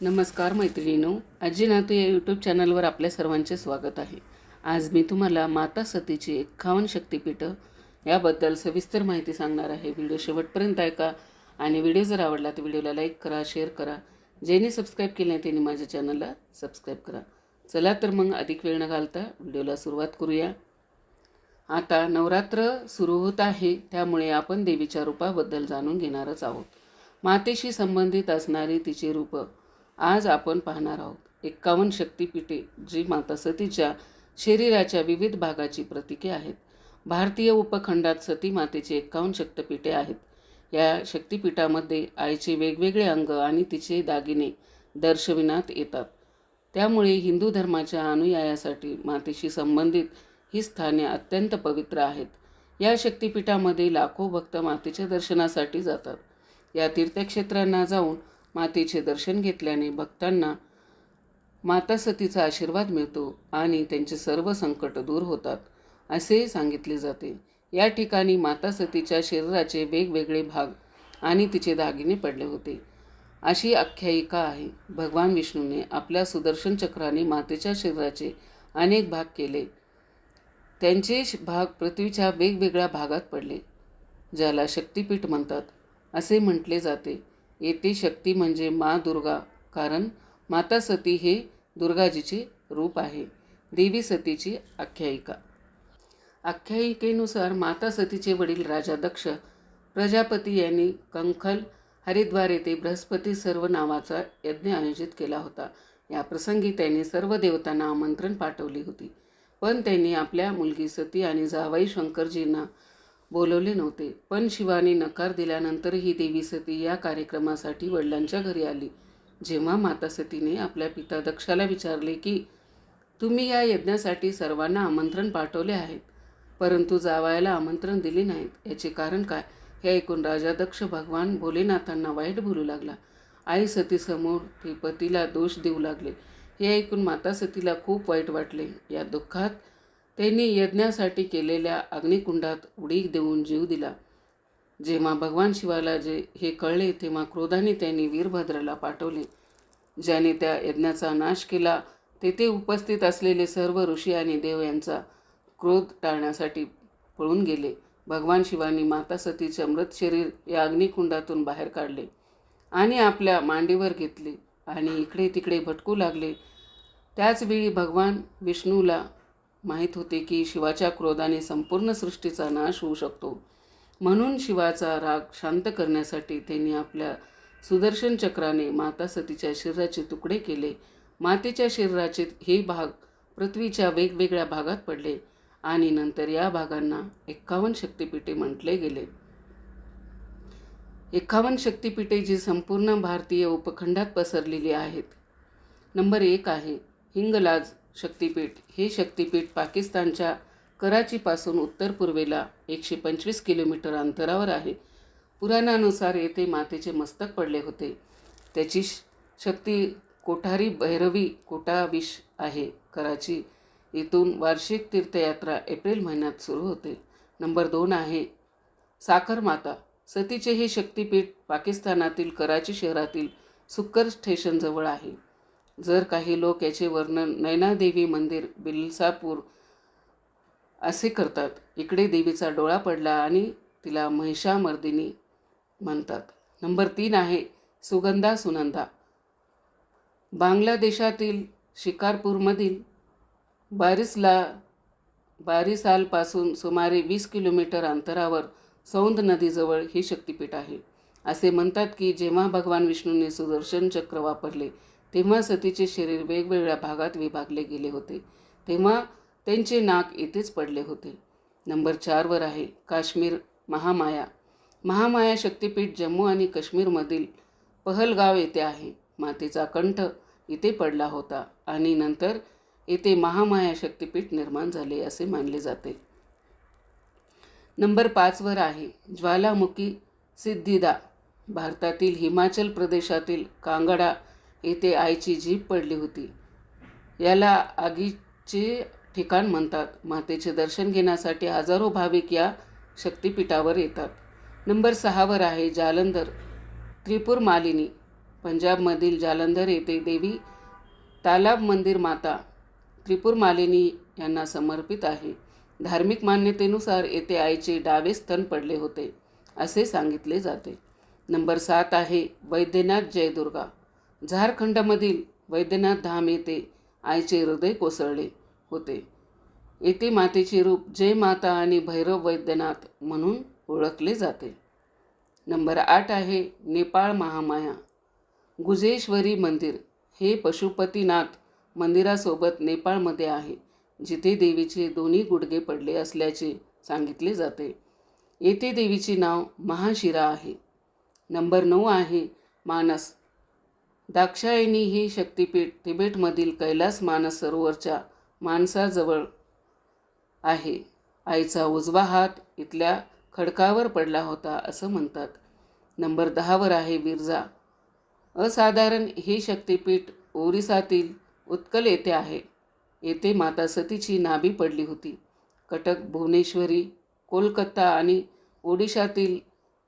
नमस्कार मैत्रिणीनो आजी नातू या यूट्यूब चॅनलवर आपल्या सर्वांचे स्वागत आहे. आज मी तुम्हाला माता सतीची एक्कावन्न शक्तिपीठं याबद्दल सविस्तर माहिती सांगणार आहे. व्हिडिओ शेवटपर्यंत ऐका आणि व्हिडिओ जर आवडला तर व्हिडिओला लाईक करा शेअर करा. ज्यांनी सबस्क्राईब केले आहे त्यांनी माझ्या चॅनलला सबस्क्राईब करा. चला तर मग अधिक वेळ न घालता व्हिडिओला सुरुवात करूया. आता नवरात्र सुरू होत आहे त्यामुळे आपण देवीच्या रूपाबद्दल जाणून घेणारच आहोत. मातेशी संबंधित असणारी तिची रूपं आज आपण पाहणार आहोत एक्कावन्न शक्तिपीठे जी माता सतीच्या शरीराच्या विविध भागाची प्रतीके आहेत. भारतीय उपखंडात सती मातेची एक्कावन्न शक्तिपीठे आहेत. या शक्तिपीठामध्ये आईचे वेगवेगळे अंग आणि तिचे दागिने दर्शविण्यात येतात. त्यामुळे हिंदू धर्माच्या अनुयायासाठी मातेशी संबंधित ही स्थाने अत्यंत पवित्र आहेत. या शक्तिपीठामध्ये लाखो भक्त मातेच्या दर्शनासाठी जातात. या तीर्थक्षेत्रांना जाऊन मातेचे दर्शन घेतल्याने भक्तांना माता सतीचा आशीर्वाद मिळतो आणि त्यांचे सर्व संकट दूर होतात असे सांगितले जाते. या ठिकाणी माता सतीच्या शरीराचे वेगवेगळे भाग आणि तिचे दागिने पडले होते. अशी आख्यायिका आहे. भगवान विष्णूने आपल्या सुदर्शन चक्राने मातेच्या शरीराचे अनेक भाग केले. त्यांचे भाग पृथ्वीच्या वेगवेगळ्या भागात पडले ज्याला शक्तिपीठ म्हणतात असे म्हटले जाते. येथे शक्ती म्हणजे मा दुर्गा कारण माता सती हे दुर्गाजीचे रूप आहे देवी सतीची आख्यायिका. आख्यायिकेनुसार माता सतीचे वडील राजा दक्ष प्रजापती यांनी कंखल हरिद्वार येथे बृहस्पती सर्व नावाचा यज्ञ आयोजित केला होता. या प्रसंगी त्यांनी सर्व देवतांना आमंत्रण पाठवली होती. पण त्यांनी आपल्या मुलगी सती आणि जावाई शंकरजींना बोलवले नव्हते. पण शिवाने नकार दिल्यानंतरही देवी सती या कार्यक्रमासाठी वडिलांच्या घरी आली. जेव्हा माता सतीने आपल्या पिता दक्षाला विचारले की तुम्ही या यज्ञासाठी सर्वांना आमंत्रण पाठवले आहेत. परंतु जावायला आमंत्रण दिले नाहीत. याचे कारण काय? हे ऐकून राजा दक्ष भगवान भोलेनाथांना वाईट बोलू लागला. आई सतीसमोर ते पतीला दोष देऊ लागले. हे ऐकून माता सतीला खूप वाईट वाटले. या दुःखात त्यांनी यज्ञासाठी केलेल्या अग्निकुंडात उडी देऊन जीव दिला. जेव्हा भगवान शिवाला जे हे कळले तेव्हा क्रोधाने त्यांनी वीरभद्राला पाठवले. ज्याने त्या यज्ञाचा नाश केला तेथे उपस्थित असलेले सर्व ऋषी आणि देव यांचा क्रोध टाळण्यासाठी पळून गेले. भगवान शिवानी माता सतीचे अमृत शरीर या अग्निकुंडातून बाहेर काढले आणि आपल्या मांडीवर घेतले आणि इकडे तिकडे भटकू लागले. त्याचवेळी भगवान विष्णूला माहीत होते की शिवाच्या क्रोधाने संपूर्ण सृष्टीचा नाश होऊ शकतो. म्हणून शिवाचा राग शांत करण्यासाठी त्यांनी आपल्या सुदर्शन चक्राने माता सतीच्या शरीराचे तुकडे केले. मातेच्या शरीराचे हे भाग पृथ्वीच्या वेगवेगळ्या भागात पडले आणि नंतर या भागांना एक्कावन्न शक्तिपीठे म्हटले गेले. एक्कावन्न शक्तिपीठे जी संपूर्ण भारतीय उपखंडात पसरलेली आहेत. नंबर एक आहे हिंगलाज. शक्तिपीठ हे शक्तिपीठ पाकिस्तानच्या कराचीपासून उत्तर पूर्वेला एकशे पंचवीस किलोमीटर अंतरावर आहे. पुराणानुसार येथे मातेचे मस्तक पडले होते. त्याची श- शक्ती कोठारी भैरवी कोटाविश आहे. कराची येथून वार्षिक तीर्थयात्रा एप्रिल महिन्यात सुरू होते. नंबर दोन आहे साखर माता. सतीचे हे शक्तिपीठ पाकिस्तानातील कराची शहरातील सुक्कर स्टेशनजवळ आहे. जर काही लोक याचे वर्णन नैनादेवी मंदिर बिलसापूर असे करतात इकडे देवीचा डोळा पडला आणि तिला महिषामर्दिनी म्हणतात. नंबर तीन आहे सुगंधा सुनंदा. बांगलादेशातील शिकारपूरमधील बारिसला बारिसालपासून सुमारे वीस किलोमीटर अंतरावर सौंद नदीजवळ हे शक्तिपीठ आहे. असे म्हणतात की जेव्हा भगवान विष्णूने सुदर्शन चक्र वापरले तेव्हा सतीचे शरीर वेगवेगळ्या भागात विभागले गेले होते. तेव्हा त्यांचे नाक येथेच पडले होते. नंबर चारवर आहे काश्मीर महामाया. महामाया शक्तिपीठ जम्मू आणि काश्मीरमधील पहलगाव येथे आहे. मातेचा कंठ इथे पडला होता आणि नंतर येथे महामाया शक्तिपीठ निर्माण झाले असे मानले जाते. नंबर पाचवर आहे ज्वालामुखी सिद्धिदा. भारतातील हिमाचल प्रदेशातील कांगडा येथे आईची जीभ पडली होती. याला आगीचे ठिकाण म्हणतात. मातेचे दर्शन घेण्यासाठी हजारो भाविक या शक्तिपीठावर येतात. नंबर सहावर आहे जालंधर त्रिपूर मालिनी. पंजाबमधील जालंधर येथे देवी तालाब मंदिर माता त्रिपूर मालिनी यांना समर्पित आहे. धार्मिक मान्यतेनुसार येथे आईचे डावे स्तन पडले होते असे सांगितले जाते. नंबर सात आहे वैद्यनाथ जयदुर्गा. झारखंडमधील वैद्यनाथ धाम येथे आईचे हृदय कोसळले होते. येथे मातेचे रूप जय माता आणि भैरव वैद्यनाथ म्हणून ओळखले जाते. नंबर आठ आहे नेपाळ महामाया. गुजेश्वरी मंदिर हे पशुपतीनाथ मंदिरासोबत नेपाळमध्ये आहे जिथे देवीचे दोन्ही गुडघे पडले असल्याचे सांगितले जाते. येथे देवीचे नाव महाशिरा आहे. नंबर नऊ आहे मानस. दाक्षायणी ही शक्तिपीठ तिबेटमधील कैलास मानस सरोवरच्या माणसाजवळ आहे. आईचा उजवा हात इथल्या खडकावर पडला होता असं म्हणतात. नंबर दहावर आहे विरजा. असाधारण हे शक्तिपीठ ओरिसातील उत्कल येथे आहे. येथे माता सतीची नाभी पडली होती. कटक भुवनेश्वरी कोलकाता आणि ओडिशातील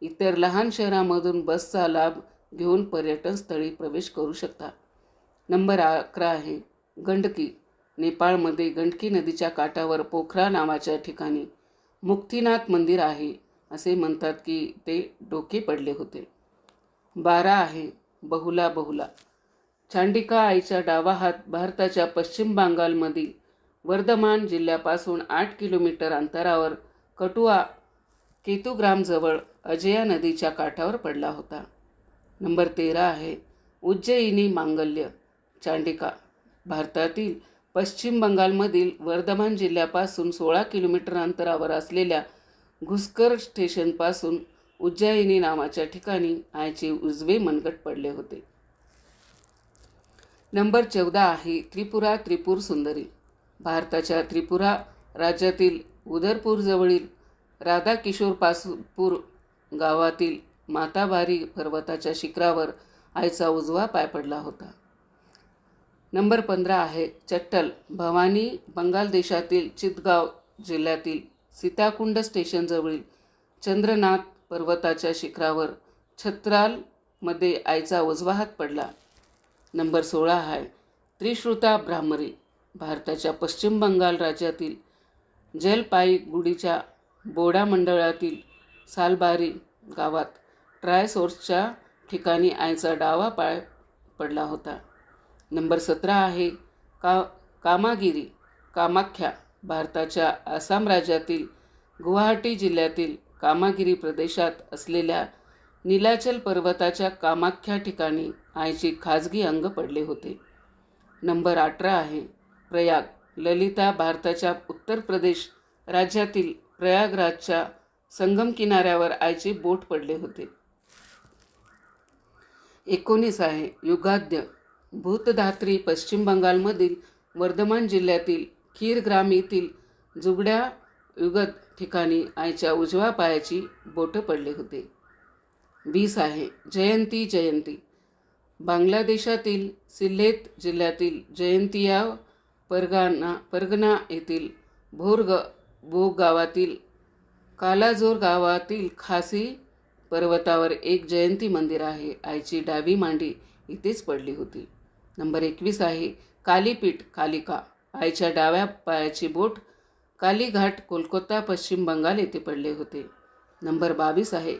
इतर लहान शहरामधून बसचा लाभ घेऊन पर्यटन स्थळी प्रवेश करू शकता. नंबर अकरा आहे गंडकी नेपाळमध्ये गंडकी नदीच्या काठावर पोखरा नावाच्या ठिकाणी मुक्तीनाथ मंदिर आहे असे म्हणतात की ते डोके पडले होते. बारा आहे बहुला बहुला. चांडिका आईच्या डावा हात भारताच्या पश्चिम बंगालमधील वर्धमान जिल्ह्यापासून आठ किलोमीटर अंतरावर कटुआ केतुग्रामजवळ अजया नदीच्या काठावर पडला होता. नंबर तेरा आहे उज्जयिनी मांगल्य चांडिका. भारतातील पश्चिम बंगालमधील वर्धमान जिल्ह्यापासून सोळा किलोमीटर अंतरावर असलेल्या घुसकर स्टेशनपासून उज्जयिनी नावाच्या ठिकाणी आईचे उजवे मनगट पडले होते. नंबर चौदा आहे त्रिपुरा त्रिपूर सुंदरी. भारताच्या त्रिपुरा राज्यातील उदरपूरजवळील राधाकिशोरपासूपूर गावातील माताबारी पर्वताच्या शिखरावर आईचा उजवा पाय पडला होता. नंबर पंधरा आहे चट्टल भवानी बंगाल देशातील चितगाव जिल्ह्यातील सीताकुंड स्टेशनजवळील चंद्रनाथ पर्वताच्या शिखरावर छत्रालमध्ये आईचा उजवा हात पडला. नंबर सोळा आहे त्रिश्रुता ब्राह्मरी भारताच्या पश्चिम बंगाल राज्यातील जलपाईगुडीच्या बोडा मंडळातील सालबारी गावात ट्रायसोर्सच्या ठिकाणी आईचा डावा पाय पडला होता. नंबर सतरा आहे का कामागिरी कामाख्या भारताच्या आसाम राज्यातील गुवाहाटी जिल्ह्यातील कामागिरी प्रदेशात असलेल्या नीलाचल पर्वताच्या कामाख्या ठिकाणी आईचे खाजगी अंग पडले होते. नंबर अठरा आहे प्रयाग ललिता भारताच्या उत्तर प्रदेश राज्यातील प्रयागराजच्या संगम किनाऱ्यावर आईचे बोट पडले होते. एकोणीस आहे. युगाद्य. भूतधात्री पश्चिम बंगालमधील वर्धमान जिल्ह्यातील खीरग्राम येथील जुगड्या युगत ठिकाणी आईच्या उजव्या पायाची बोटं पडले होते. वीस आहे. जयंती जयंती. बांगलादेशातील सिल्लेत जिल्ह्यातील जयंतिया परगाना परगना येथील भोरग भोग गावातील कालाजोर गावातील खासी पर्वतावर एक जयंती मंदिर आहे. आईची डावी मांडी इथेच पडली होती. नंबर एकवीस आहे कालीपीठ कालिका. आईच्या डाव्या पायाची बोट कालीघाट कोलकाता पश्चिम बंगाल येथे पडले होते. नंबर बावीस आहे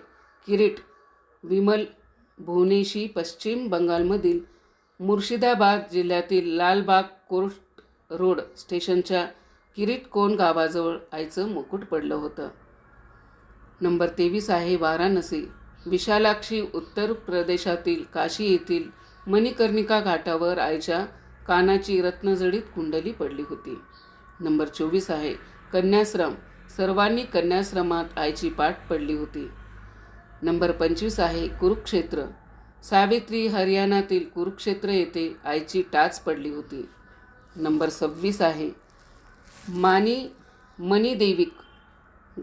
किरीट विमल भुवनेशी पश्चिम बंगालमधील मुर्शिदाबाद जिल्ह्यातील लालबाग कोर्ट रोड स्टेशनच्या किरीट कोण गावाजवळ आईचं मुकुट पडलं होतं. नंबर तेवीस आहे वाराणसी. विशालाक्षी उत्तर प्रदेशातील काशी येथील मणिकर्णिका घाटावर आईच्या कानाची रत्नजडीत कुंडली पडली होती. नंबर चोवीस आहे कन्याश्रम. सर्वांनी कन्याश्रमात आईची पाठ पडली होती. नंबर पंचवीस आहे कुरुक्षेत्र. सावित्री हरियाणातील कुरुक्षेत्र येथे आईची टाच पडली होती. नंबर सव्वीस आहे मानी मणिदेविक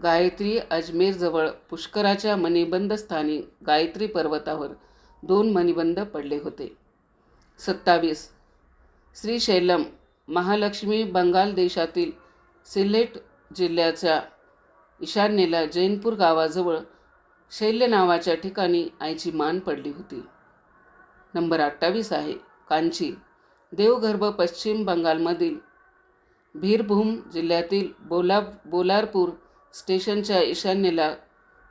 गायत्री अजमेरजवळ पुष्कराच्या मणिबंध स्थानी गायत्री पर्वतावर दोन मणिबंध पडले होते. सत्तावीस. श्रीशैलम महालक्ष्मी बंगाल देशातील सिल्लेट जिल्ह्याच्या ईशान्येला जैनपूर गावाजवळ शैल्य नावाच्या ठिकाणी आईची मान पडली होती. नंबर अठ्ठावीस आहे. कांची. देवगर्भ पश्चिम बंगालमधील बीरभूम जिल्ह्यातील बोला बोलारपूर स्टेशनच्या ईशान्येला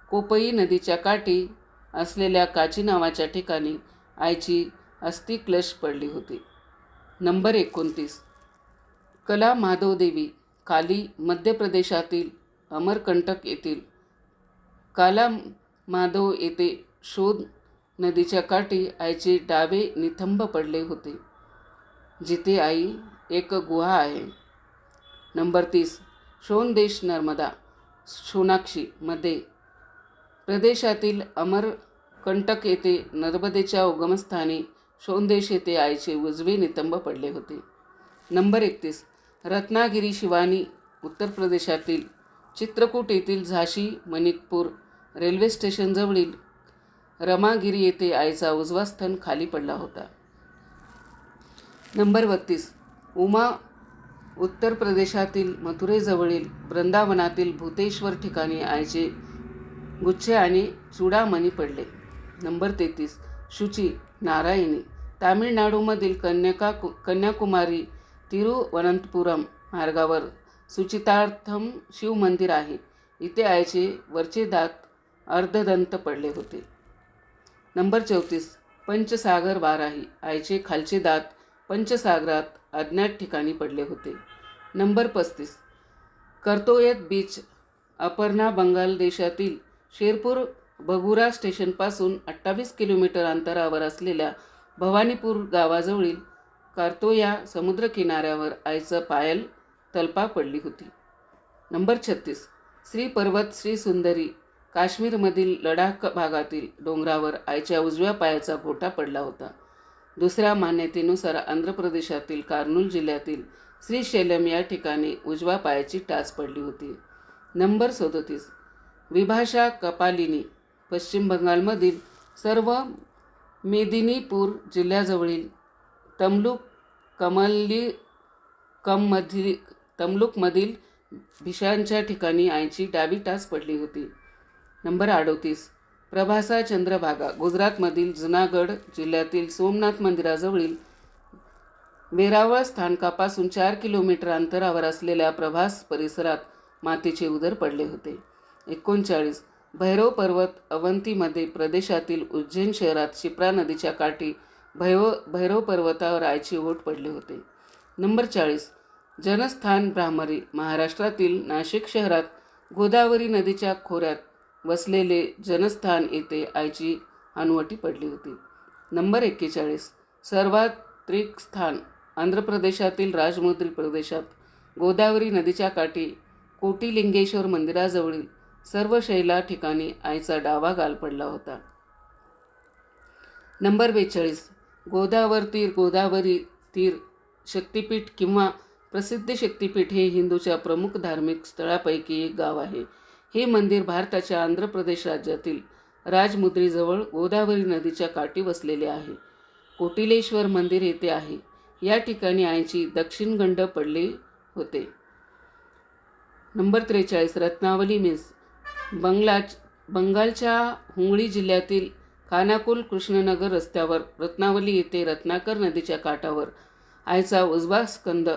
कोपई नदीच्या काठी असलेल्या काची नावाच्या ठिकाणी आईची अस्थिक्लश पडली होती. नंबर एकोणतीस. कला माधवदेवी काली मध्य प्रदेशातील अमरकंटक येथील काला माधव येथे शोध नदीच्या काठी आईचे डावे निथंब पडले होते जिथे आई एक गुहा आहे. नंबर तीस. शोनदेश नर्मदा. सोनाक्षीमध्ये. प्रदेशातील अमरकंटक येथे नर्मदेच्या उगमस्थानी शोंदेश येथे आईचे उजवे नितंब पडले होते. नंबर एकतीस. रत्नागिरी शिवानी उत्तर प्रदेशातील चित्रकूट येथील झाशी मणिकपूर रेल्वे स्टेशनजवळील रमागिरी येथे आईचा उजवा स्तन खाली पडला होता. नंबर बत्तीस. उमा उत्तर प्रदेशातील मथुरेजवळील वृंदावनातील भूतेश्वर ठिकाणी आईचे गुच्छे आणि चुडामणी पडले. नंबर तेहतीस शुची नारायणी तामिळनाडूमधील कन्याका कन्याकुमारी तिरुवनंतपुरम मार्गावर सुचितार्थम शिवमंदिर आहे. इथे आईचे वरचे दात अर्धदंत पडले होते. नंबर चौतीस पंचसागर वाराही आईचे खालचे दात पंचसागरात अज्ञात ठिकाणी पडले होते. नंबर पस्तीस. कर्तोयत बीच अपर्णा बंगाल देशातील शेरपूर बगुरा स्टेशनपासून अठ्ठावीस किलोमीटर अंतरावर असलेल्या भवानीपूर गावाजवळील कार्तोया समुद्रकिनाऱ्यावर आईचं पायल तलपा पडली होती. नंबर छत्तीस. श्री पर्वत श्री सुंदरी काश्मीरमधील लडाख भागातील डोंगरावर आईच्या उजव्या पायाचा गोटा पडला होता. दुसऱ्या मान्यतेनुसार आंध्र प्रदेशातील कार्नूल जिल्ह्यातील श्रीशैलम या ठिकाणी उजवा पायाची टाच पडली होती. नंबर सदोतीस. विभाषा कपालिनी पश्चिम बंगालमधील सर्व मेदिनीपूर जिल्ह्याजवळील तमलुक कमल्ली कममधील तमलुकमधील भिशांच्या ठिकाणी आईची डावी टाच पडली होती. नंबर अडोतीस. प्रभासा चंद्रभागा गुजरातमधील जुनागड जिल्ह्यातील सोमनाथ मंदिराजवळील वेरावळ स्थानकापासून चार किलोमीटर अंतरावर असलेल्या प्रभास परिसरात मातीचे उदर पडले होते. एकोणचाळीस भैरव पर्वत अवंतीमध्ये प्रदेशातील उज्जैन शहरात शिप्रा नदीच्या काठी भैरव भैरव पर्वतावर आईचे ओट पडले होते. नंबर चाळीस जनस्थान ब्राह्मरी महाराष्ट्रातील नाशिक शहरात गोदावरी नदीच्या खोऱ्यात वसलेले जनस्थान येथे आईची हनुवटी पडली होती. नंबर एक्केचाळीस सर्वात्रिक स्थान आंध्र प्रदेशातील राजमुद्री प्रदेशात गोदावरी नदीच्या काठी कोटिलिंगेश्वर मंदिराजवळील सर्व शैला ठिकाणी आईचा डावा गाल पडला होता. नंबर बेचाळीस. गोदावर तीर गोदावरी तीर शक्तिपीठ किंवा प्रसिद्ध शक्तिपीठ हे हिंदूच्या प्रमुख धार्मिक स्थळापैकी एक गाव आहे. हे मंदिर भारताच्या आंध्र प्रदेश राज्यातील राजमुद्रीजवळ गोदावरी नदीच्या काठी वसलेले आहे. कोटिलेश्वर मंदिर येथे आहे. या ठिकाणी आईची दक्षिणगंड पडले होते. नंबर त्रेचाळीस रत्नावली मिस. बंगला बंगालच्या हुंगळी जिल्ह्यातील खानाकुल कृष्णनगर रस्त्यावर रत्नावली येथे रत्नाकर नदीच्या काठावर आईचा उजवा स्कंद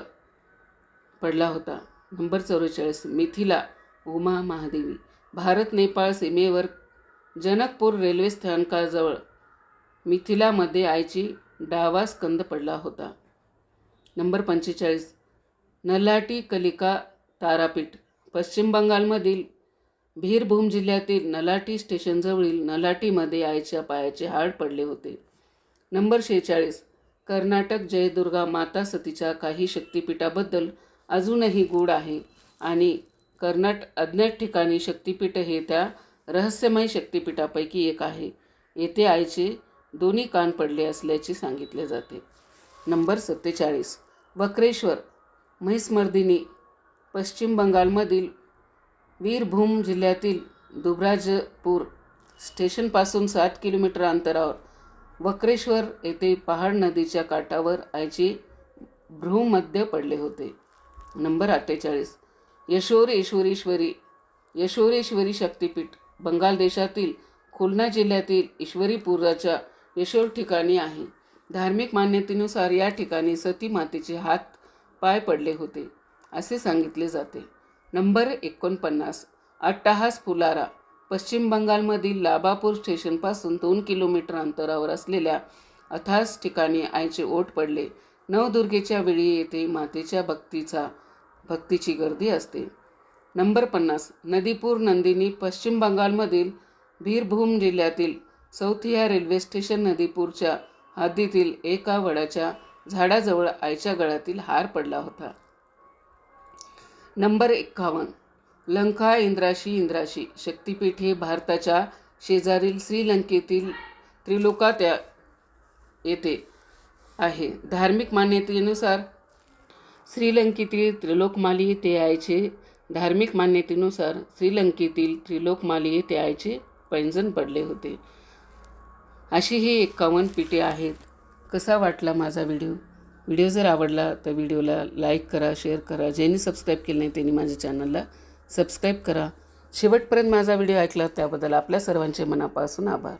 पडला होता. नंबर चौवेचाळीस मिथिला उमा महादेवी. भारत नेपाळ सीमेवर जनकपूर रेल्वे स्थानकाजवळ मिथिलामध्ये आईची डावा स्कंद पडला होता. नंबर पंचेचाळीस. नलाटी कलिका तारापीठ. पश्चिम बंगालमधील बीरभूम जिल्ह्यातील नलाटी स्टेशनजवळील नलाटीमध्ये आईच्या पायाचे हाड पडले होते. नंबर शेहेचाळीस. कर्नाटक जयदुर्गा माता सतीच्या काही शक्तिपीठाबद्दल अजूनही गूढ आहे आणि कर्नाट अज्ञात ठिकाणी शक्तिपीठ हे त्या रहस्यमय शक्तिपीठापैकी एक आहे. येथे आईचे दोन्ही कान पडले असल्याचे सांगितले जाते. नंबर सत्तेचाळीस. वक्रेश्वर म्हैसमर्दिनी पश्चिम बंगालमधील वीरभूम जिल्ह्यातील दुबराजपूर स्टेशनपासून सात किलोमीटर अंतरावर वक्रेश्वर येथे पहाड नदीच्या काठावर आईचे भ्रूमध्य पडले होते. नंबर अठ्ठेचाळीस. यशोर ईश्वरीश्वरी यशोरेश्वरी शक्तिपीठ बंगाल देशातील खुलना जिल्ह्यातील ईश्वरीपुराच्या यशोर ठिकाणी आहे. धार्मिक मान्यतेनुसार या ठिकाणी सती मातेचे हात पाय पडले होते असे सांगितले जाते. नंबर एकोणपन्नास अट्टाहास फुलारा पश्चिम बंगालमधील लाबापूर स्टेशनपासून दोन किलोमीटर अंतरावर असलेल्या अथास ठिकाणी आईचे ओट पडले. नवदुर्गेच्या वेळी येथे मातेच्या भक्तीचा भक्तीची गर्दी असते. नंबर पन्नास नदीपूर नंदिनी पश्चिम बंगालमधील बीरभूम जिल्ह्यातील सौथिया रेल्वे स्टेशन नदीपूरच्या हद्दीतील एका वडाच्या झाडाजवळ आईच्या गळ्यातील हार पडला होता. नंबर एक्कावन्न. लंका इंद्राशी इंद्राशी शक्तिपीठ हे भारताच्या शेजारील श्रीलंकेतील त्रिलोका त्या येथे आहे. धार्मिक मान्यतेनुसार श्रीलंकेतील त्रिलोकमाली येथे आईचे धार्मिक मान्यतेनुसार श्रीलंकेतील त्रिलोकमाली येथे आईचे पैंजण पडले होते. अशी ही एक्कावन्न पिठे आहेत. कसा वाटला माझा व्हिडिओ व्हिडिओ जर आवडला तर व्हिडिओला लाईक करा शेअर करा. ज्यांनी सबस्क्राईब केलं नाही त्यांनी माझ्या चॅनलला सबस्क्राईब करा. शेवटपर्यंत माझा व्हिडिओ ऐकला त्याबद्दल आपल्या सर्वांचे मनापासून आभार.